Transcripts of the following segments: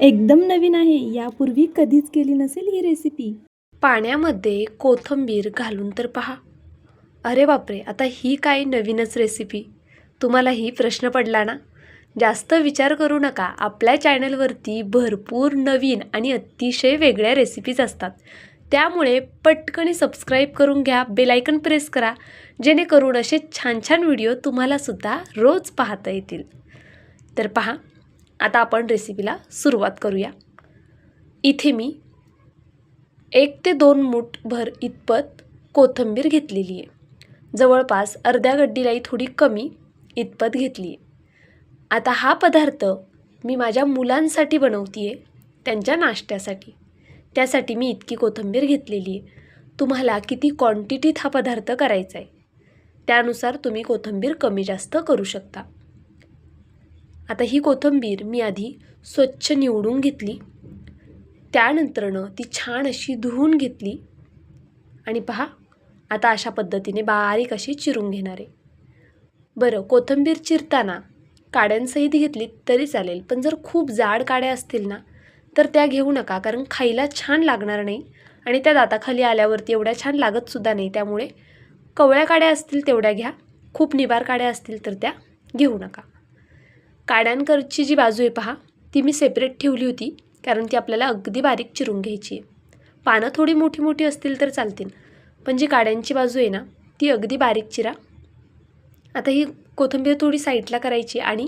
एकदम नवीन आहे. यापूर्वी कधीच केली नसेल ही रेसिपी पाण्यामध्ये कोथिंबीर घालून तर पहा. अरे बापरे आता ही काय नवीनच रेसिपी तुम्हालाही प्रश्न पडला ना? जास्त विचार करू नका. आपल्या चॅनलवरती भरपूर नवीन आणि अतिशय वेगळ्या रेसिपीज असतात. त्यामुळे पटकन सबस्क्राईब करून घ्या बेलायकन प्रेस करा. जेणेकरून असे छान छान व्हिडिओ तुम्हालासुद्धा रोज पाहता येतील. तर पहा आता आपण रेसिपीला सुरुवात करूया. इथे मी एक ते दोन मूठभर इतपत कोथिंबीर घेतलेली आहे. जवळपास अर्ध्या गड्डीलाही थोडी कमी इतपत घेतली आहे. आता हा पदार्थ मी माझ्या मुलांसाठी बनवते आहे त्यांच्या नाश्त्यासाठी. त्यासाठी मी इतकी कोथिंबीर घेतलेली आहे. तुम्हाला किती क्वांटिटीत हा पदार्थ करायचा आहे त्यानुसार तुम्ही कोथिंबीर कमी जास्त करू शकता. आता ही कोथिंबीर मी आधी स्वच्छ निवडून घेतली. त्यानंतरनं ती छान अशी धुवून घेतली. आणि पहा आता अशा पद्धतीने बारीक अशी चिरून घेणार. आहे बरं कोथिंबीर चिरताना काड्यांसहित घेतली तरी चालेल पण जर खूप जाड काड्या असतील ना तर त्या घेऊ नका कारण खायला छान लागणार नाही आणि त्या दाताखाली आल्यावरती एवढ्या छान लागतसुद्धा नाही. त्यामुळे कवळ्या काड्या असतील तेवढ्या घ्या खूप निबार काड्या असतील तर त्या घेऊ नका. काड्यांकरची जी बाजू आहे पहा ती मी सेपरेट ठेवली होती कारण ती आपल्याला अगदी बारीक चिरून घ्यायची आहे. पानं थोडी मोठी मोठी असतील तर चालतील पण जी काड्यांची बाजू आहे ना ती अगदी बारीक चिरा. आता ही कोथिंबीर थोडी साईडला करायची आणि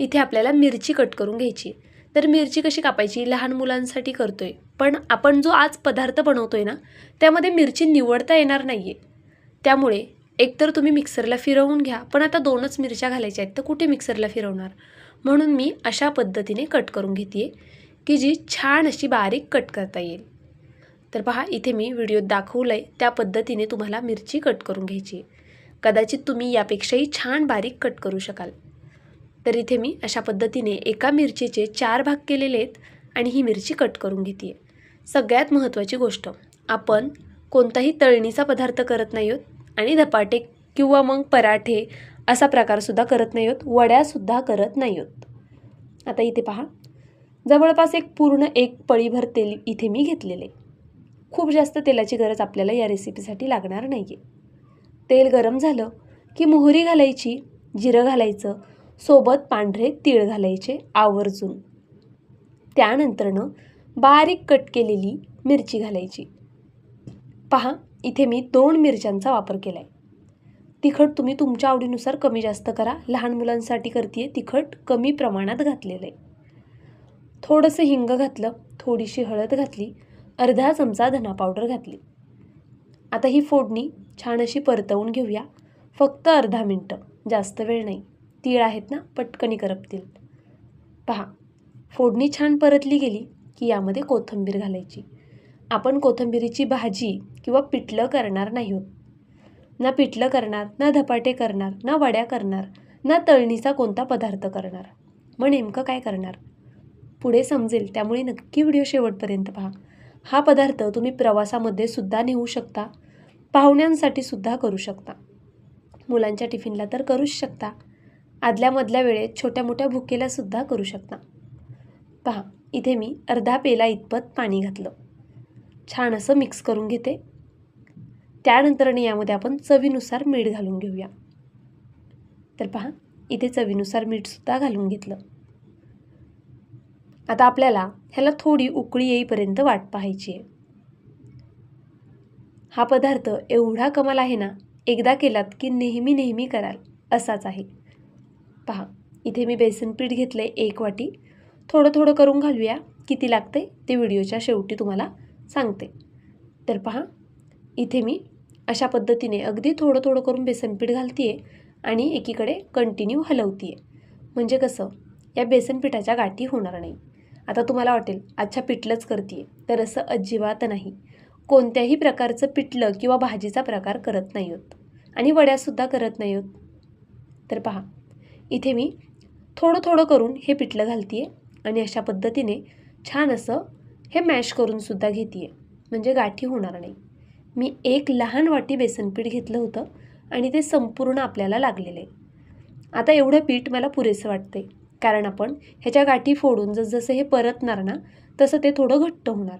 इथे आपल्याला मिरची कट करून घ्यायची. तर मिरची कशी कापायची? लहान मुलांसाठी करतो आहे पण आपण जो आज पदार्थ बनवतो आहे ना त्यामध्ये मिरची निवडता येणार नाही आहे त्यामुळे एकतर तुम्ही मिक्सरला फिरवून घ्या पण आता दोनच मिरच्या घालायच्या आहेत तर कुठे मिक्सरला फिरवणार? म्हणून मी अशा पद्धतीने कट करून घेते आहे की जी छान अशी बारीक कट करता येईल. तर पहा इथे मी व्हिडिओत दाखवलं आहे त्या पद्धतीने तुम्हाला मिरची कट करून घ्यायची. आहे कदाचित तुम्ही यापेक्षाही छान बारीक कट करू शकाल. तर इथे मी अशा पद्धतीने एका मिरचीचे चार भाग केलेले आहेत आणि ही मिरची कट करून घेते सगळ्यात महत्त्वाची गोष्ट आपण कोणताही तळणीचा पदार्थ करत नाही आहोत आणि धपाटे किंवा मग पराठे असा प्रकारसुद्धा करत नाही आहोत वड्यासुद्धा करत नाही आहोत आता इथे पहा. जवळपास एक पूर्ण एक पळीभर तेल इथे मी घेतलेले. खूप जास्त तेलाची गरज आपल्याला या रेसिपीसाठी लागणार नाही आहे तेल गरम झालं की मोहरी घालायची जिरं घालायचं सोबत पांढरे तीळ घालायचे आवर्जून. त्यानंतरनं बारीक कट केलेली मिरची घालायची. पहा. इथे मी दोन मिरच्यांचा वापर केला आहे तिखट तुम्ही तुमच्या आवडीनुसार कमी जास्त करा. लहान मुलांसाठी करते तिखट कमी प्रमाणात घातलेलं आहे थोडंसं हिंग घातलं थोडीशी हळद घातली अर्धा चमचा धना पावडर घातली. आता ही फोडणी छान अशी परतवून घेऊया. फक्त अर्धा मिनटं जास्त वेळ नाही. तीळ आहेत ना पटकनी करपतील. पहा फोडणी छान परतली गेली की यामध्ये कोथिंबीर घालायची. आपण कोथिंबिरीची भाजी किंवा पिठलं करणार नाही आहोत ना पिठलं करणार ना धपाटे करणार ना वड्या करणार ना तळणीचा कोणता पदार्थ करणार. मग नेमकं काय करणार? पुढे समजेल त्यामुळे नक्की व्हिडिओ शेवटपर्यंत पहा. हा पदार्थ तुम्ही प्रवासामध्ये सुद्धा नेऊ शकता पाहुण्यांसाठी सुद्धा करू शकता. मुलांच्या टिफिनला तर करूच शकता. आदल्यामधल्या वेळेत छोट्या मोठ्या भुकेला सुद्धा करू शकता. पहा इथे मी अर्धा पेला इतपत पाणी घातलं. छान असं मिक्स करून घेते. त्यानंतरने यामध्ये आपण चवीनुसार मीठ घालून घेऊया. तर पहा इथे चवीनुसार मीठसुद्धा घालून घेतलं. आता आपल्याला ह्याला थोडी उकळी येईपर्यंत वाट पाहायची आहे. हा पदार्थ एवढा कमाल आहे ना एकदा केलात की नेहमी नेहमी कराल असाच आहे. पहा इथे मी बेसन पीठ घेतलं आहे एक वाटी. थोडं थोडं करून घालूया किती लागते ते व्हिडिओच्या शेवटी तुम्हाला सांगते. तर पहा इथे मी अशा पद्धतीने अगदी थोडं थोडं करून बेसनपीठ घालते आहे आणि एकीकडे कंटिन्यू हलवते आहे म्हणजे कसं या बेसनपिठाच्या गाठी होणार नाही. आता तुम्हाला वाटेल अच्छा पिठलंच करते तर असं अजिबात नाही. कोणत्याही प्रकारचं पिठलं किंवा भाजीचा प्रकार करत नाही आहोत आणि वड्यासुद्धा करत नाही आहोत तर पहा इथे मी थोडं थोडं करून हे पिठलं घालते आहे आणि अशा पद्धतीने छान असं हे मॅश करूनसुद्धा घेते आहे म्हणजे गाठी होणार नाही. मी एक लहान वाटी बेसन पीठ घेतलं होतं आणि ते संपूर्ण आपल्याला लागलेलं. आहे आता एवढं पीठ मला पुरेसं वाटते कारण आपण ह्याच्या गाठी फोडून जसजसं हे परतणार ना तसं ते थोडं घट्ट होणार.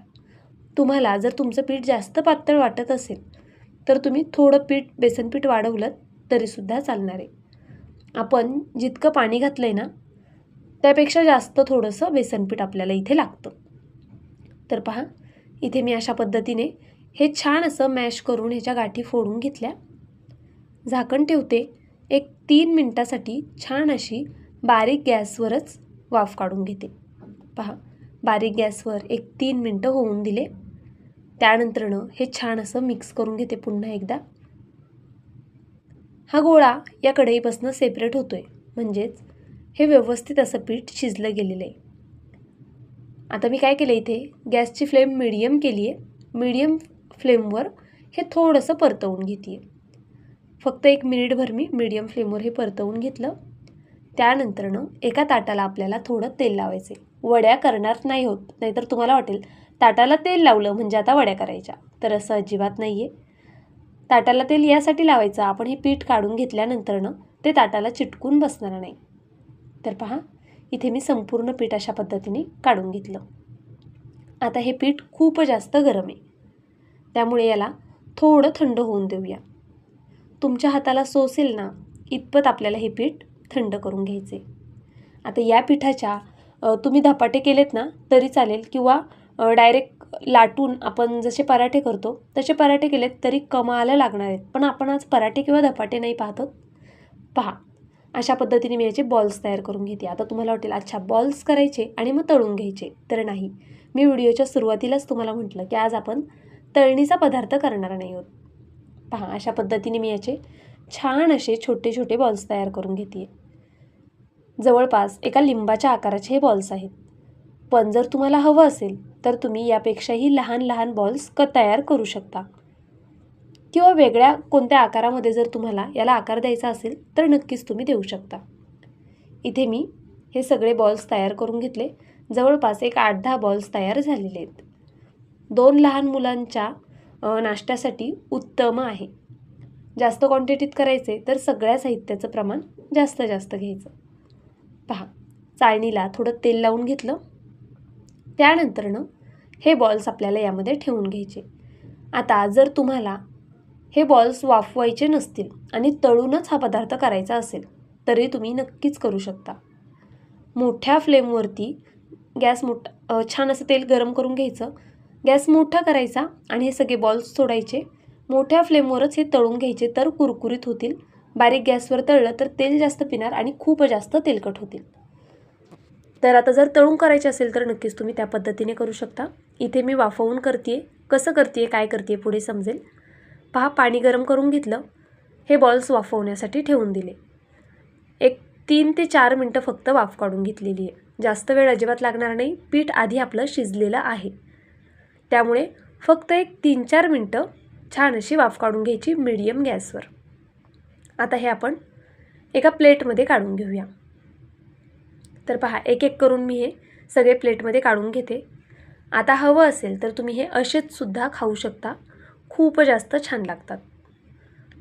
तुम्हाला जर तुमचं पीठ जास्त पातळ वाटत असेल तर तुम्ही थोडं पीठ बेसन पीठ वाढवलं तरीसुद्धा चालणार आहे. आपण जितकं पाणी घातलं आहे ना त्यापेक्षा जास्त थोडंसं बेसनपीठ आपल्याला इथे लागतं. तर पहा इथे मी अशा पद्धतीने हे छान असं मॅश करून ह्याच्या गाठी फोडून घेतल्या. झाकण ठेवते. एक तीन मिनटासाठी छान अशी बारीक गॅसवरच वाफ काढून घेते. पहा बारीक गॅसवर एक तीन मिनटं होऊन दिले. त्यानंतरनं हे छान असं मिक्स करून घेते पुन्हा एकदा. हा गोळा या कढईपासून सेपरेट होतोय. म्हणजेच हे व्यवस्थित असं पीठ शिजलं गेलेलं आहे. आता मी काय केलं इथे? गॅसची फ्लेम मिडियम केली आहे मिडियम फ्लेमवर हे थोडंसं परतवून घेते फक्त एक मिनिटभर मी मिडियम फ्लेमवर हे परतवून घेतलं. त्यानंतरनं एका ताटाला आपल्याला थोडं तेल लावायचे वड्या करणार नाही होत नाहीतर तुम्हाला वाटेल ताटाला तेल लावलं म्हणजे आता वड्या करायच्या. तर असं अजिबात नाही आहे ताटाला तेल यासाठी लावायचं. आपण हे पीठ काढून घेतल्यानंतरनं ते ताटाला चिटकून बसणार नाही. तर पहा इथे मी संपूर्ण पीठ अशा पद्धतीने काढून घेतलं. आता हे पीठ खूप जास्त गरम आहे. त्यामुळे याला थोडं थंड होऊन देऊया. तुमच्या हाताला सोसेल ना इतपत आपल्याला हे पीठ थंड करून घ्यायचे आता या पिठाच्या तुम्ही धपाटे केलेत ना तरी चालेल किंवा डायरेक्ट लाटून आपण जसे पराठे करतो तसे पराठे केलेत तरी कमाला लागणार आहेत. पण आपण आज पराठे किंवा धपाटे नाही पाहतो पहा. अशा पद्धतीने मी याचे बॉल्स तयार करून घेते. आता तुम्हाला वाटेल अच्छा बॉल्स करायचे आणि मग तळून घ्यायचे. तर नाही. मी व्हिडिओच्या सुरुवातीलाच तुम्हाला म्हटलं की आज आपण तळणीचा पदार्थ करणार नाही आहोत. पहा अशा पद्धतीने मी याचे छान असे छोटे छोटे बॉल्स तयार करून घेते. जवळपास एका लिंबाच्या आकाराचे हे बॉल्स आहेत. पण जर तुम्हाला हवं असेल तर तुम्ही यापेक्षाही लहान लहान बॉल्स क तयार करू शकता. किंवा वेगळ्या कोणत्या आकारामध्ये जर तुम्हाला याला आकार द्यायचा असेल तर नक्कीच तुम्ही देऊ शकता. इथे मी हे सगळे बॉल्स तयार करून घेतले. जवळपास एक आठ दहा बॉल्स तयार झालेले आहेत. दोन लहान मुलांच्या नाश्त्यासाठी उत्तम आहे. जास्त क्वांटिटीत करायचे तर सगळ्या साहित्याचं प्रमाण जास्त जास्त घ्यायचं. पहा चाळणीला थोडं तेल लावून घेतलं. त्यानंतरनं हे बॉल्स आपल्याला यामध्ये ठेवून घ्यायचे. आता जर तुम्हाला हे बॉल्स वाफवायचे नसतील आणि तळूनच हा पदार्थ करायचा असेल तरी तुम्ही नक्कीच करू शकता. मोठ्या फ्लेमवरती गॅस मोठा छान असं तेल गरम करून घ्यायचं. गॅस मोठा करायचा आणि हे सगळे बॉल्स सोडायचे. मोठ्या फ्लेमवरच हे तळून घ्यायचे तर कुरकुरीत होतील. बारीक गॅसवर तळलं तर तेल जास्त पिणार आणि खूप जास्त तेलकट होतील. तर आता जर तळून करायचे असेल तर नक्कीच तुम्ही त्या पद्धतीने करू शकता. इथे मी वाफवून करते कसं करते काय करते पुढे समजेल. पहा पाणी गरम करून घेतलं. हे बॉल्स वाफवण्यासाठी ठेवून दिले. एक तीन ते चार मिनटं फक्त वाफ काढून घेतलेली आहे. जास्त वेळ अजिबात लागणार नाही. पीठ आधी आपलं शिजलेलं आहे. त्यामुळे फक्त एक तीन चार मिनटं छान अशी वाफ काढून घ्यायची मीडियम गॅसवर. आता हे आपण एका प्लेटमध्ये काढून घेऊया. तर पहा एक एक करून मी हे सगळे प्लेटमध्ये काढून घेते. आता हवं असेल तर तुम्ही हे असेच सुद्धा खाऊ शकता. खूप जास्त छान लागतात.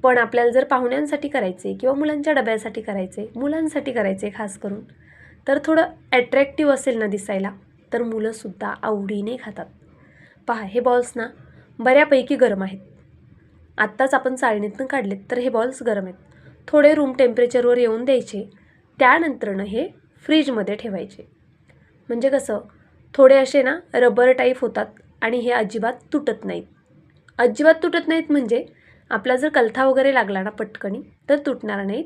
पण आपल्याला जर पाहुण्यांसाठी करायचे किंवा मुलांच्या डब्यासाठी करायचे मुलांसाठी करायचे खास करून तर थोडं ॲट्रॅक्टिव्ह असेल ना दिसायला तर मुलंसुद्धा आवडीने खातात. पहा हे बॉल्स ना बऱ्यापैकी गरम आहेत. आत्ताच आपण चाळणीतनं काढलेत तर हे बॉल्स गरम आहेत. थोडे रूम टेम्परेचरवर येऊन द्यायचे. त्यानंतरनं हे फ्रीजमध्ये ठेवायचे. म्हणजे कसं थोडे असे ना रबर टाईप होतात आणि हे अजिबात तुटत नाहीत. अजिबात तुटत नाहीत म्हणजे आपला जर कलथा वगैरे लागला ना पटकनी तर तुटणार नाहीत.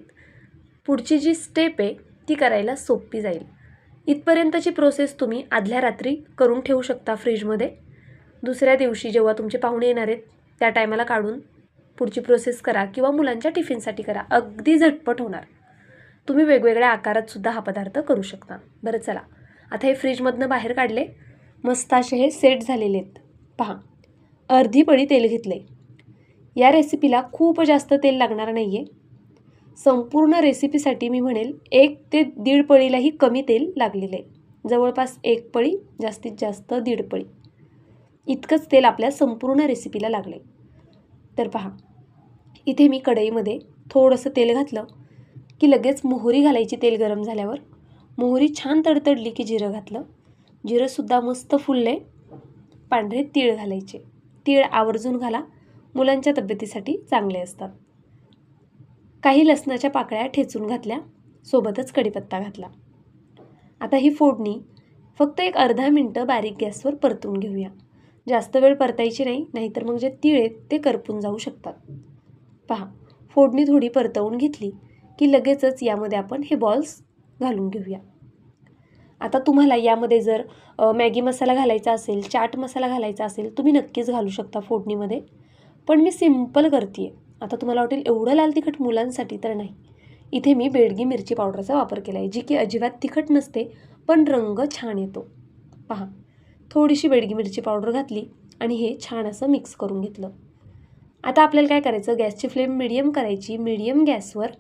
पुढची जी स्टेप आहे ती करायला सोपी जाईल. इथपर्यंतची प्रोसेस तुम्ही आदल्या रात्री करून ठेवू शकता फ्रीजमध्ये दुसऱ्या दिवशी जेव्हा तुमचे पाहुणे येणार आहेत त्या टायमाला काढून पुढची प्रोसेस करा किंवा मुलांच्या टिफिनसाठी करा. अगदी झटपट होणार. तुम्ही वेगवेगळ्या आकारात सुद्धा हा पदार्थ करू शकता. बरं चला. आता हे फ्रीजमधनं बाहेर काढले. मस्त असे हे सेट झालेले आहेत. पहा. अर्धी पळी तेल घेतले. या रेसिपीला खूप जास्त तेल लागणार नाही आहे संपूर्ण रेसिपीसाठी मी म्हणेल एक ते दीड पळीलाही कमी तेल लागलेलं. आहे जवळपास एक पळी जास्तीत जास्त दीड पळी. इतकंच तेल आपल्या संपूर्ण रेसिपीला लागले. तर पहा इथे मी कढईमध्ये थोडंसं तेल घातलं की लगेच मोहरी घालायची तेल गरम झाल्यावर. मोहरी छान तडतडली की जिरं घातलं. जिरंसुद्धा मस्त फुलले. पांढरे तीळ घालायचे. तीळ आवर्जून घाला. मुलांच्या तब्येतीसाठी चांगले असतात. काही लसणाच्या पाकळ्या ठेचून घातल्या. सोबतच कढीपत्ता घातला. आता ही फोडणी फक्त एक अर्धा मिनटं बारीक गॅसवर परतून घेऊया. जास्त वेळ परतायची नाही नाहीतर मग जे तीळ आहेत ते करपून जाऊ शकतात. पहा फोडणी थोडी परतवून घेतली की लगेचच यामध्ये आपण हे बॉल्स घालून घेऊया. आता तुम्हाला यामध्ये जर मॅगी मसाला घालायचा असेल चाट मसाला घालायचा असेल तुम्ही नक्कीच घालू शकता फोडणीमध्ये. पण मी सिंपल करते आहे आता तुम्हाला वाटेल एवढं लाल तिखट मुलांसाठी तर नाही. इथे मी बेडगी मिरची पावडरचा वापर केला आहे जी की अजिबात तिखट नसते पण रंग छान येतो. पहा थोडीशी बेडगी मिरची पावडर घातली आणि हे छान असं मिक्स करून घेतलं. आता आपल्याला काय करायचं? गॅसची फ्लेम मिडियम करायची. मिडियम गॅसवर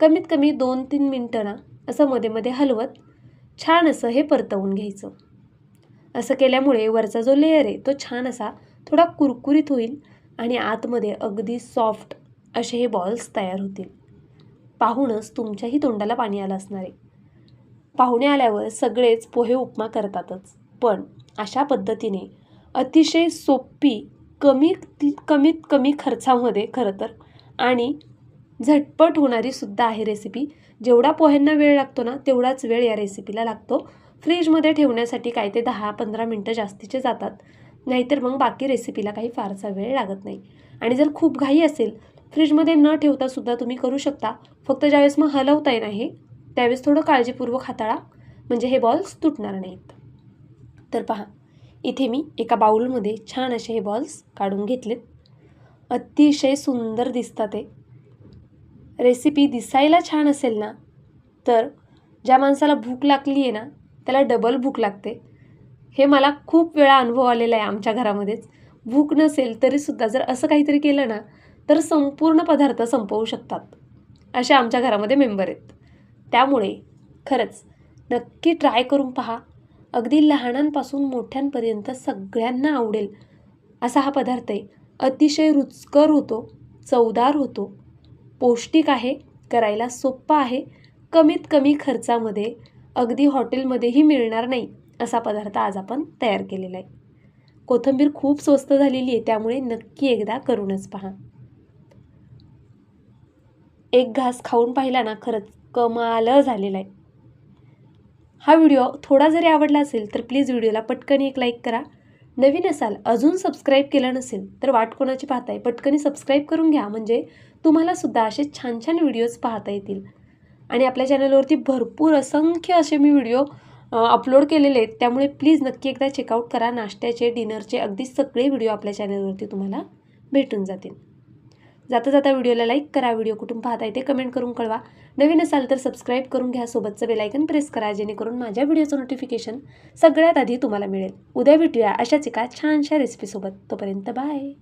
कमीत कमी दोन तीन मिनटं ना असं मध्ये मध्ये हलवत छान असं हे परतवून घ्यायचं. असं केल्यामुळे वरचा जो लेयर आहे तो छान असा थोडा कुरकुरीत होईल आणि आतमध्ये अगदी सॉफ्ट असे हे बॉल्स तयार होतील. पाहूनच तुमच्याही तोंडाला पाणी आलं असणार आहे. पाहुणे आल्यावर सगळेच पोहे उपमा करतातच. पण अशा पद्धतीने अतिशय सोपी कमी कमीत कमी खर्चामध्ये खरं तर आणि झटपट होणारी सुद्धा आहे रेसिपी जेवढा पोह्यांना वेळ लागतो ना तेवढाच वेळ या रेसिपीला लागतो. फ्रीजमध्ये ठेवण्यासाठी काय ते दहा पंधरा मिनटं जास्तीचे जातात. नाहीतर मग बाकी रेसिपीला काही फारसा वेळ लागत नाही. आणि जर खूप घाई असेल फ्रीजमध्ये न ठेवता सुद्धा तुम्ही करू शकता. फक्त ज्यावेळेस मग हलवता येणार आहे त्यावेळेस थोडं काळजीपूर्वक हाताळा. म्हणजे हे बॉल्स तुटणार नाहीत. तर पहा इथे मी एका बाउलमध्ये छान असे हे बॉल्स काढून घेतलेत. अतिशय सुंदर दिसतात ते रेसिपी दिसायला छान असेल ना तर ज्या माणसाला भूक लागली आहे ना त्याला डबल भूक लागते. हे मला खूप वेळा अनुभव आलेला आहे आमच्या घरामध्येच. भूक नसेल तरीसुद्धा जर असं काहीतरी केलं ना तर संपूर्ण पदार्थ संपवू शकतात. असे आमच्या घरामध्ये मेंबर आहेत. त्यामुळे खरंच नक्की ट्राय करून पहा. अगदी लहानांपासून मोठ्यांपर्यंत सगळ्यांना आवडेल असा हा पदार्थ आहे. अतिशय रुचकर होतो चवदार होतो. पौष्टिक आहे करायला सोप्पा आहे कमीत कमी खर्चामध्ये अगदी हॉटेलमध्येही मिळणार नाही असा पदार्थ आज आपण तयार केलेला आहे. कोथिंबीर खूप स्वस्त झालेली आहे त्यामुळे नक्की एकदा करूनच पहा. एक घास खाऊन पाहिला ना खरंच कमाल झालेला आहे. हा व्हिडिओ थोडा जरी आवडला असेल तर प्लीज व्हिडिओला पटकन एक लाईक करा. नवीन असाल अजून सबस्क्राईब केलं नसेल तर वाट कोणाची पाहताय पटकनी सबस्क्राईब करून घ्या. म्हणजे तुम्हाला सुद्धा असे छान छान व्हिडिओज पाहता येतील. आणि आपल्या चॅनलवरती भरपूर असंख्य असे मी व्हिडिओ अपलोड केलेले आहेत. त्यामुळे प्लीज नक्की एकदा चेकआउट करा. नाश्त्याचे डिनरचे अगदी सगळे व्हिडिओ आपल्या चॅनलवरती तुम्हाला भेटून जातील. जाता जाता व्हिडिओला लाईक करा. व्हिडिओ कुठून पाहता येते कमेंट करून कळवा. नवीन असाल तर सबस्क्राईब करून घ्या. सोबतचं बेलायकन प्रेस करा जेणेकरून माझ्या व्हिडिओचं नोटिफिकेशन सगळ्यात आधी तुम्हाला मिळेल. उद्या भेटूया अशाच एका छानशा रेसिपीसोबत तोपर्यंत बाय